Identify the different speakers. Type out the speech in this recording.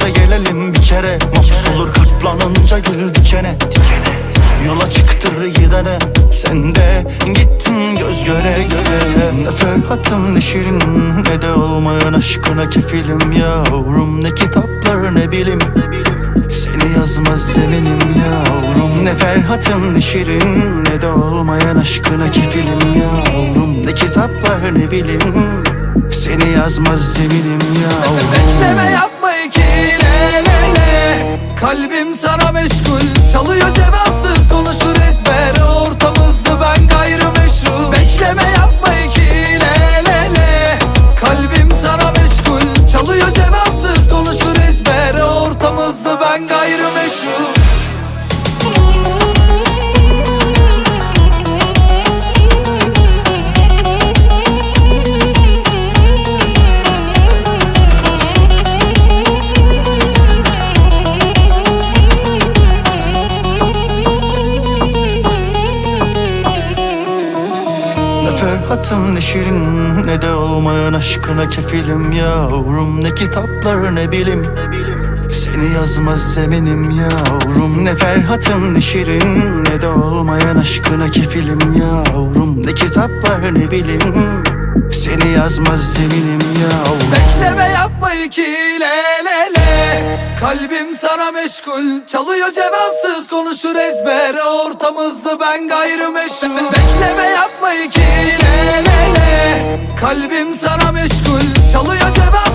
Speaker 1: de gelelim bir kere. Mahpus olur katlanınca gül dikene. Yola çıktır gidene. Sen de gittin göz göre göre. Ne Ferhat'ım ne Şirin Ne de olmayan aşkına kefilim yavrum. Ne kitaplar ne bilim. Seni yazmaz zeminim yavrum. Ne Ferhat'ım ne Şirin Ne de olmayan aşkına kefilim yavrum. Ne kitaplar ne bilim. Seni yazmaz zeminim yavrum
Speaker 2: Kalbim sana meşgul Çalıyor cevapsız konuşur ezber. Ortamızda ben gayrimeşru. Bekleme yapma iki le le le. Kalbim sana meşgul Çalıyor cevapsız konuşur ezber. Ortamızda ben gayrimeşru
Speaker 1: Ne Ferhat'ım ne Şirin Ne de olmayan aşkına kefilim yavrum. Ne kitaplar ne bilim. Seni yazmaz zeminim yavrum. Ne Ferhat'ım ne Şirin Ne de olmayan aşkına kefilim yavrum. Ne kitaplar ne bilim. Seni yazmaz zeminim yavrum.
Speaker 2: Bekleme yapma iki le le le Kalbim sana meşgul Çalıyor cevapsız konuşur ezber Ortamızda ben gayrimeşru Bekleme yapma iki le le le. Kalbim sana meşgul Çalıyor cevapsız